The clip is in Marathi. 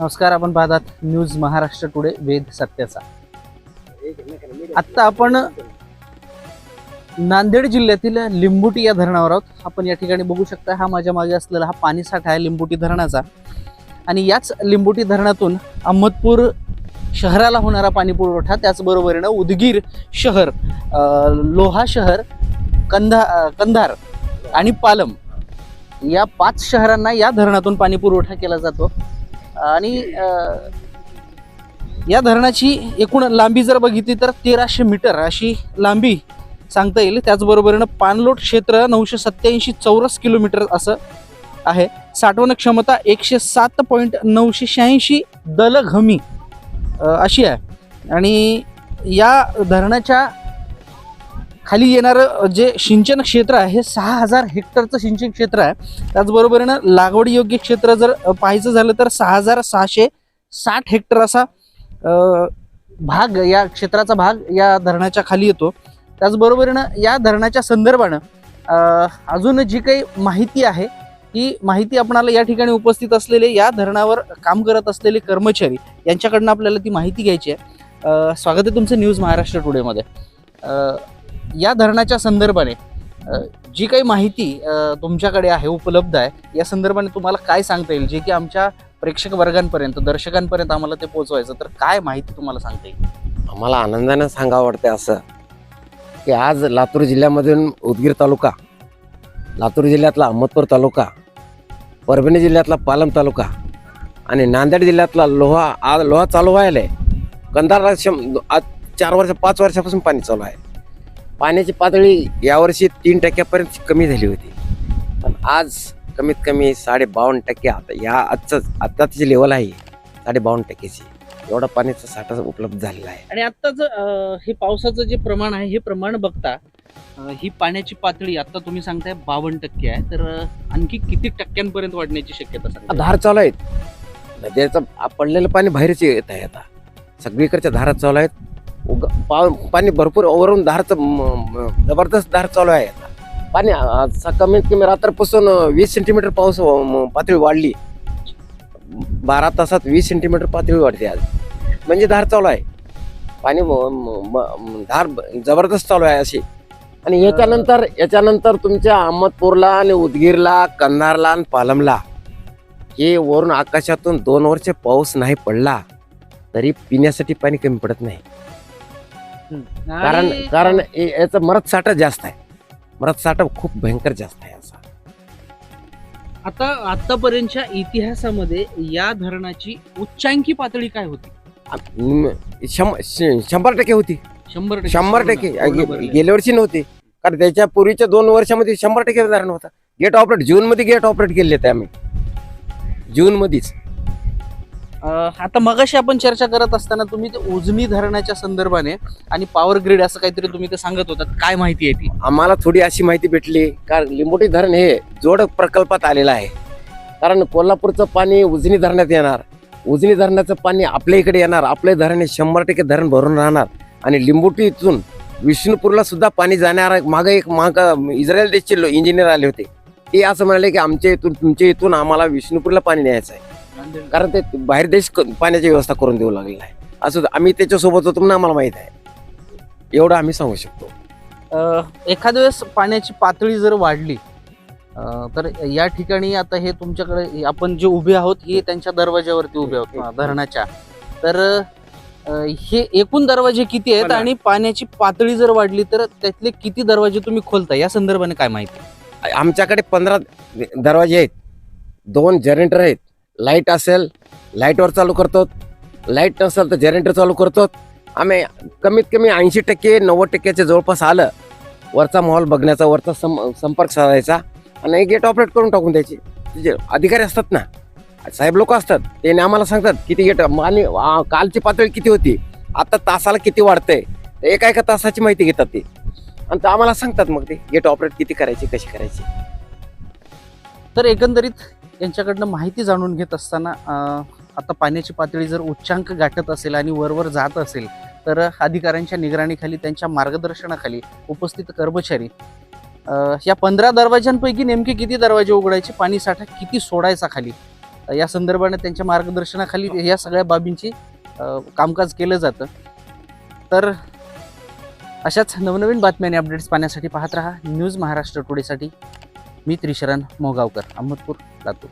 नमस्कार आपण पाहतात न्यूज महाराष्ट्र टुडे वेद सत्याचा. आत्ता आपण नांदेड जिल्ह्यातील लिंबुटी या धरणावर आहोत. आपण या ठिकाणी बघू शकता हा माझ्या मागे असलेला हा पाणीसाठा आहे लिंबुटी धरणाचा. आणि याच लिंबुटी धरणातून अहमदपूर शहराला होणारा पाणी पुरवठा त्याचबरोबरीनं उदगीर शहर लोहा शहर कंधा कंधार आणि पालम या पाच शहरांना या धरणातून पाणी पुरवठा केला जातो. आणि या धरणाची एकूण लांबी जर बघितली तर तेराशे मीटर अशी लांबी सांगता येईल. त्याचबरोबरीनं पाणलोट क्षेत्र नऊशे सत्याऐंशी चौरस किलोमीटर असं आहे. साठवण क्षमता एकशे सात पॉईंट नऊशे शहाऐंशी दलघमी अशी आहे. आणि या धरणाच्या खाली येणारं जे सिंचन क्षेत्र आहे हे सहा हजार हेक्टरचं सिंचन क्षेत्र आहे. त्याचबरोबरीनं लागवड योग्य क्षेत्र जर पाहायचं झालं तर सहा हजार सहाशे साठ हेक्टर असा भाग या क्षेत्राचा भाग या धरणाच्या खाली येतो. त्याचबरोबरीनं या धरणाच्या संदर्भानं अजून जी काही माहिती आहे ही माहिती आपणाला या ठिकाणी उपस्थित असलेले या धरणावर काम करत असलेले कर्मचारी यांच्याकडनं आपल्याला ती माहिती घ्यायची आहे. स्वागत आहे तुमचं न्यूज महाराष्ट्र टुडेमध्ये या धरणाच्या संदर्भाने जी काही माहिती तुमच्याकडे आहे उपलब्ध आहे या संदर्भाने तुम्हाला काय सांगता येईल? जे की आमच्या प्रेक्षक वर्गांपर्यंत दर्शकांपर्यंत आम्हाला ते पोहोचवायचं तर काय माहिती तुम्हाला सांगता येईल? आम्हाला आनंदानं सांगावं वाटते असं की आज लातूर जिल्ह्यामधून उदगीर तालुका लातूर जिल्ह्यातला अहमदपूर तालुका परभणी जिल्ह्यातला पालम तालुका आणि नांदेड जिल्ह्यातला लोहा आज लोहा चालू व्हायला आहे कंधार आज चार वर्ष पाच वर्षापासून पाणी चालू आहे. पाण्याची पातळी यावर्षी तीन टक्क्यापर्यंत कमी झाली होती. पण आज कमीत कमी साडे बावन्न टक्के आता या आजचं आत्ताची लेवल आहे साडे बावन्न टक्क्याची. एवढा पाण्याचा साठा उपलब्ध झालेला आहे. आणि आत्ताच हे पावसाचं जे प्रमाण आहे हे प्रमाण बघता ही पाण्याची पातळी आता तुम्ही सांगताय बावन्न टक्के आहे. तर आणखी किती टक्क्यांपर्यंत वाढण्याची शक्यता? धार चालू आहेत. नद्याचं पडलेलं पाणी बाहेरच येत आहे आता. सगळीकडच्या धारा चालू आहेत. पा- पाणी भरपूर वरून धारचं म- जबरदस्त धार चालू आहे. आता पाणी कमीत कमी रात्रपासून वीस सेंटीमीटर पाऊस पातळी वाढली. बारा तासात वीस सेंटीमीटर पातळी वाढते आज. म्हणजे धार चालू आहे. पाणी धार ब- जबरदस्त चालू आहे अशी. आणि याच्यानंतर याच्यानंतर तुमच्या अहमदपूरला आणि उदगीरला कंधारला आणि पालमला हे वरून आकाशातून दोन वर्ष पाऊस नाही पडला तरी पिण्यासाठी पाणी कमी पडत नाही. कारण कारण हे- याचा मरत साठा जास्त आहे. मरत साठा खूप भयंकर जास्त आहे असा आता आतापर्यंतच्या इतिहासामध्ये या धरणाची उच्चांकी पातळी काय होती? शं- श- शंभर टक्के होती. शंभर टक्के. शंभर टक्के. पूर्ण गे- भरलेली. गेल्या वर्षी नव्हती. कारण त्याच्या पूर्वीच्या दोन वर्षामध्ये शंभर टक्के धरण होता. गेट ऑपरेट जून मध्ये गेट ऑपरेट केले होते आम्ही. जून मध्येच आता मगाशी आपण चर्चा करत असताना तुम्ही ते उजनी धरणाच्या संदर्भाने आणि पॉवर ग्रीड असं काहीतरी तुम्ही ते सांगत होता काय माहिती आहे ती? आम्हाला थोडी अशी माहिती भेटली. कारण लिंबोटी धरण हे जोड प्रकल्पात आलेलं आहे. कारण कोल्हापूरचं पाणी उजनी धरणात येणार. उजनी धरणाचं पाणी आपल्या इकडे येणार. आपले धरण हे शंभर टक्के धरण भरून राहणार. आणि लिंबोटी इथून विष्णुपूरला सुद्धा पाणी जाणार मागे एक माग इस्रायल देशचे इंजिनियर आले होते. ते असं म्हणाले की आमच्या इथून तुमच्या इथून आम्हाला विष्णुपूरला पाणी न्यायचं आहे. कारण ते बाहेर देश क- पाण्याची व्यवस्था करून देऊ लागलेला आहे. असं आम्ही त्याच्यासोबत होतो म्हणून आम्हाला माहीत आहे. एवढं आम्ही सांगू शकतो. अ, एखाद्या वेळेस पाण्याची पातळी जर वाढली अ, तर या ठिकाणी आता हे तुमच्याकडे आपण जे उभे आहोत हे त्यांच्या दरवाज्यावरती उभे आहोत अ, धरणाच्या. तर अ, हे एकूण दरवाजे किती आहेत पंधरा. आणि पाण्याची पातळी जर वाढली तर त्यातले किती दरवाजे तुम्ही खोलता या संदर्भाने काय माहिती? आमच्याकडे पंधरा दरवाजे आहेत. दोन जनरेटर आहेत. लाइट असेल लाईटवर चालू करतो लाइट नसेल तर जनरेटर चालू करतो आम्ही कमीत कमी ऐंशी टक्के नव्वद टक्क्याच्या जवळपास आलं. वरचा माहोल बघण्याचा वरचा सं संपर्क साधायचा आणि गेट ऑपरेट करून टाकून द्यायची. जे अधिकारी असतात ना साहेब लोक असतात ते आम्हाला सांगतात किती गेट आणि कालची पातळी किती होती? आता तासाला किती वाढतंय? तर एका एका तासाची माहिती घेतात ते. आणि तर आम्हाला सांगतात मग ते गेट ऑपरेट किती करायची कशी करायची? तर एकंदरीत यांच्याकडनं माहिती जाणून घेत असताना आता पाण्याची पातळी जर उच्चांक गाठत असेल आणि वरवर जात असेल तर अधिकाऱ्यांच्या निगराणीखाली त्यांच्या मार्गदर्शनाखाली उपस्थित कर्मचारी या पंधरा दरवाजांपैकी नेमके किती दरवाजे उघडायचे पाणी साठा किती सोडायचा खाली? या संदर्भाने त्यांच्या मार्गदर्शनाखाली या सगळ्या बाबींची कामकाज केलं जातं. तर अशाच नवनवीन बातम्या आणि अपडेट्स पाहण्यासाठी पाहत रहा न्यूज महाराष्ट्र टुडेसाठी. मी त्रिशरण मोगावकर अहमदपूर लातूर.